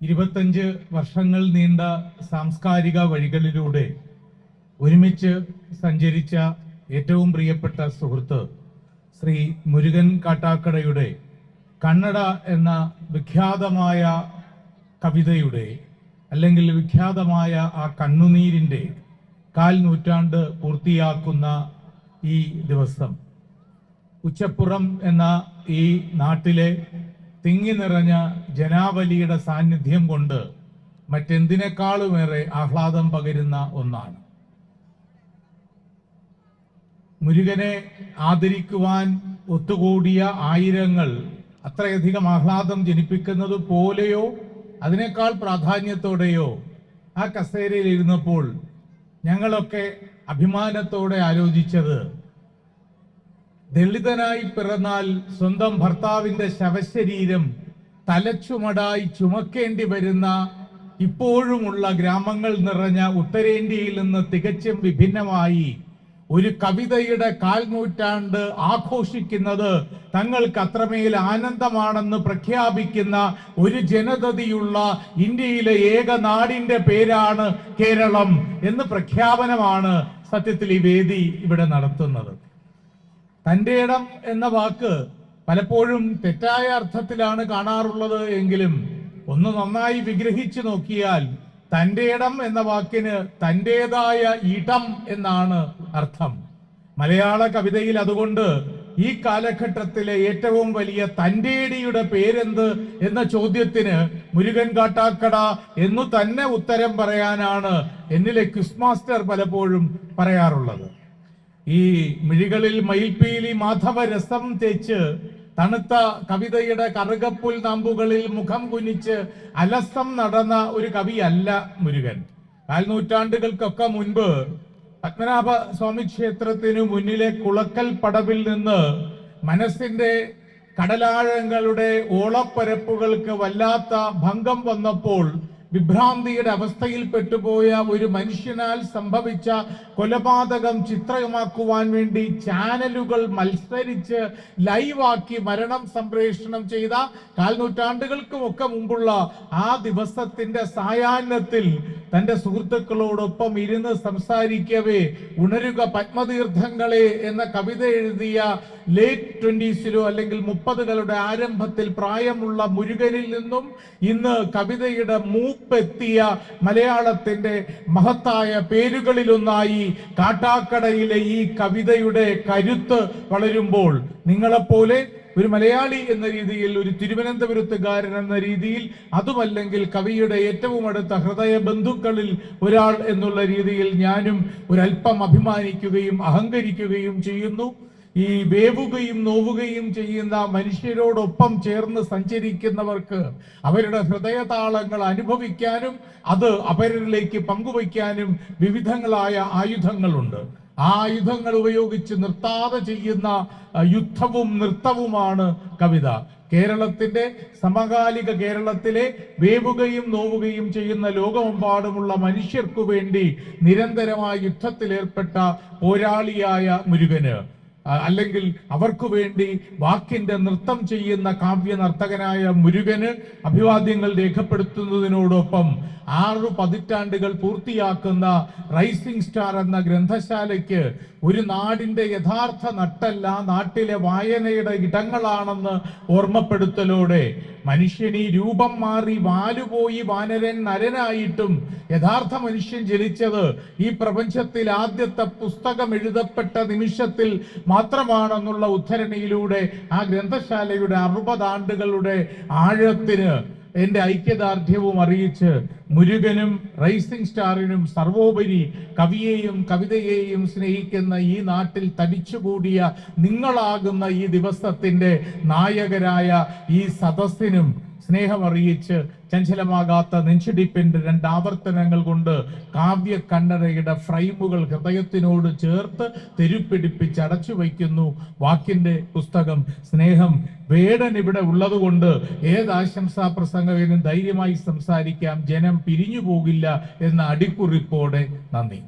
ഇരുപത്തഞ്ച് വർഷങ്ങൾ നീണ്ട സാംസ്കാരിക വഴികളിലൂടെ ഒരുമിച്ച് സഞ്ചരിച്ച ഏറ്റവും പ്രിയപ്പെട്ട സുഹൃത്ത് ശ്രീ മുരുകൻ കാട്ടാക്കടയുടെ കന്നഡ എന്ന വിഖ്യാതമായ കവിതയുടെ അല്ലെങ്കിൽ വിഖ്യാതമായ ആ കണ്ണുനീരിന്റെ കാൽ നൂറ്റാണ്ട് പൂർത്തിയാക്കുന്ന ഈ ദിവസം. ഉച്ചപ്പുറം എന്ന ഈ നാട്ടിലെ തിങ്ങി നിറഞ്ഞ ജനാവലിയുടെ സാന്നിധ്യം കൊണ്ട് മറ്റെന്തിനേക്കാളുമേറെ ആഹ്ലാദം പകരുന്ന ഒന്നാണ്. മുരുകനെ ആദരിക്കുവാൻ ഒത്തുകൂടിയ ആയിരങ്ങൾ അത്രയധികം ആഹ്ലാദം ജനിപ്പിക്കുന്നത് പോലെയോ അതിനേക്കാൾ പ്രാധാന്യത്തോടെയോ ആ കസേരയിൽ ഇരുന്നപ്പോൾ ഞങ്ങളൊക്കെ അഭിമാനത്തോടെ ആലോചിച്ചത് ദളിതനായി പിറന്നാൽ സ്വന്തം ഭർത്താവിന്റെ ശവശരീരം തലച്ചുമടായി ചുമക്കേണ്ടി വരുന്ന ഇപ്പോഴുമുള്ള ഗ്രാമങ്ങൾ നിറഞ്ഞ ഉത്തരേന്ത്യയിൽ നിന്ന് തികച്ചും വിഭിന്നമായി ഒരു കവിതയുടെ കാൽനൂറ്റാണ്ട് ആഘോഷിക്കുന്നത് തങ്ങൾക്ക് അത്രമേൽ ആനന്ദമാണെന്ന് പ്രഖ്യാപിക്കുന്ന ഒരു ജനതതിയുള്ള ഇന്ത്യയിലെ ഏക നാടിന്റെ പേരാണ് കേരളം എന്ന് പ്രഖ്യാപനമാണ് സത്യത്തിൽ ഈ വേദി ഇവിടെ നടത്തുന്നത്. തന്റെ ഇടം എന്ന വാക്ക് പലപ്പോഴും തെറ്റായ അർത്ഥത്തിലാണ് കാണാറുള്ളത് എങ്കിലും ഒന്ന് നന്നായി വിഗ്രഹിച്ചു നോക്കിയാൽ തന്റെ ഇടം എന്ന വാക്കിന് തന്റേതായ ഇടം എന്നാണ് അർത്ഥം. മലയാള കവിതയിൽ അതുകൊണ്ട് ഈ കാലഘട്ടത്തിലെ ഏറ്റവും വലിയ തന്റേടിയുടെ പേരെന്ത് എന്ന ചോദ്യത്തിന് മുരുകൻ കാട്ടാക്കട എന്നു തന്നെ ഉത്തരം പറയാനാണ് എന്നിലെ ക്രിസ്മാസ്റ്റർ പലപ്പോഴും പറയാറുള്ളത്. ഈ മിഴികളിൽ മയിൽപ്പീലി മാധവ രസം തേച്ച് തണുത്ത കവിതയുടെ കറുകപ്പുൽ നമ്പുകളിൽ മുഖം കുനിച്ച് അലസം നടന്ന ഒരു കവിയല്ല മുരുകൻ. കാൽനൂറ്റാണ്ടുകൾക്കൊക്കെ മുൻപ് പത്മനാഭ സ്വാമി ക്ഷേത്രത്തിനു മുന്നിലെ കുളക്കൽ പടവിൽ നിന്ന് മനസ്സിന്റെ കടലാഴങ്ങളുടെ ഓളപ്പരപ്പുകൾക്ക് വല്ലാത്ത ഭംഗം വന്നപ്പോൾ വിഭ്രാന്തിയുടെ അവസ്ഥയിൽ പെട്ടുപോയ ഒരു മനുഷ്യനാൽ സംഭവിച്ച കൊലപാതകം ചിത്രമാക്കുവാൻ വേണ്ടി ചാനലുകൾ മത്സരിച്ച് ലൈവാക്കി മരണം സംപ്രേഷണം ചെയ്ത കാൽനൂറ്റാണ്ടുകൾക്കുമൊക്കെ മുമ്പുള്ള ആ ദിവസത്തിന്റെ സായാഹ്നത്തിൽ തന്റെ സുഹൃത്തുക്കളോടൊപ്പം ഇരുന്ന് സംസാരിക്കവേ ഉണരുക പത്മതീർത്ഥങ്ങളെ എന്ന കവിത എഴുതിയ ലേറ്റ് ട്വന്റീസിലോ അല്ലെങ്കിൽ മുപ്പതുകളുടെ ആരംഭത്തിൽ പ്രായമുള്ള മുരുകനിൽ നിന്നും ഇന്ന് കവിതയുടെ മൂപ്പെത്തിയ മലയാളത്തിന്റെ മഹത്തായ പേരുകളിലൊന്നായി കാട്ടാക്കടയിലെ ഈ കവിതയുടെ കരുത്ത് വളരുമ്പോൾ നിങ്ങളെപ്പോലെ ഒരു മലയാളി എന്ന രീതിയിൽ ഒരു തിരുവനന്തപുരത്തുകാരൻ എന്ന രീതിയിൽ അതുമല്ലെങ്കിൽ കവിയുടെ ഏറ്റവും അടുത്ത ഹൃദയ ബന്ധുക്കളിൽ ഒരാൾ എന്നുള്ള രീതിയിൽ ഞാനും ഒരല്പം അഭിമാനിക്കുകയും അഹങ്കരിക്കുകയും ചെയ്യുന്നു. ഈ വേവുകയും നോവുകയും ചെയ്യുന്ന മനുഷ്യരോടൊപ്പം ചേർന്ന് സഞ്ചരിക്കുന്നവർക്ക് അവരുടെ ഹൃദയതാളങ്ങൾ അനുഭവിക്കാനും അത് അവരിലേക്ക് പങ്കുവയ്ക്കാനും വിവിധങ്ങളായ ആയുധങ്ങളുണ്ട്. ആ ആയുധങ്ങൾ ഉപയോഗിച്ച് നിർത്താതെ ചെയ്യുന്ന യുദ്ധവും നൃത്തവുമാണ് കവിത. കേരളത്തിന്റെ സമകാലിക കേരളത്തിലെ വേവുകയും നോവുകയും ചെയ്യുന്ന ലോകമെമ്പാടുമുള്ള മനുഷ്യർക്കു വേണ്ടി നിരന്തരമായ യുദ്ധത്തിലേർപ്പെട്ട പോരാളിയായ മുരുകന്. അല്ലെങ്കിൽ അവർക്ക് വേണ്ടി വാക്കിന്റെ നൃത്തം ചെയ്യുന്ന കാവ്യ നർത്തകനായ മുരുകന് അഭിവാദ്യങ്ങൾ രേഖപ്പെടുത്തുന്നതിനോടൊപ്പം ആറു പതിറ്റാണ്ടുകൾ പൂർത്തിയാക്കുന്ന റൈസിംഗ് സ്റ്റാർ എന്ന ഗ്രന്ഥശാലയ്ക്ക് ഒരു നാടിന്റെ യഥാർത്ഥ നട്ടല്ല നാട്ടിലെ വായനയുടെ ഇടങ്ങളാണെന്ന് ഓർമ്മപ്പെടുത്തലോടെ മനുഷ്യനീ രൂപം മാറി വാലുപോയി വാനരൻ നരനായിട്ടും യഥാർത്ഥ മനുഷ്യൻ ജനിച്ചത് ഈ പ്രപഞ്ചത്തിൽ ആദ്യത്തെ പുസ്തകം എഴുതപ്പെട്ട നിമിഷത്തിൽ മാത്രമാണെന്നുള്ള ഉദ്ധരണിയിലൂടെ ആ ഗ്രന്ഥശാലയുടെ അറുപതാണ്ടുകളുടെ ആഴത്തിന് എന്റെ ഐക്യദാർഢ്യവും അറിയിച്ച് മുരുകനും റൈസിംഗ് സ്റ്റാറിനും സർവോപരി കവിയെയും കവിതയെയും സ്നേഹിക്കുന്ന ഈ നാട്ടിൽ തടിച്ചുകൂടിയ നിങ്ങളാകുന്ന ഈ ദിവസത്തിന്റെ നായകരായ ഈ സദസ്സിനും സ്നേഹമറിയിച്ച് ചഞ്ചലമാകാത്ത നെഞ്ചിടിപ്പിന്റെ രണ്ട് ആവർത്തനങ്ങൾ കൊണ്ട് കാവ്യ കണ്ണടയുടെ ഫ്രെയിമുകൾ ഹൃദയത്തിനോട് ചേർത്ത് തെരുപ്പിടിപ്പിച്ച് അടച്ചു വയ്ക്കുന്നു. വാക്കിന്റെ പുസ്തകം സ്നേഹം വേടൻ ഇവിടെ ഉള്ളതുകൊണ്ട് ഏത് ആശംസാ പ്രസംഗകനും ധൈര്യമായി സംസാരിക്കാം. ജനം പിരിഞ്ഞു പോകില്ല എന്ന അടിക്കുറിപ്പോടെ നന്ദി.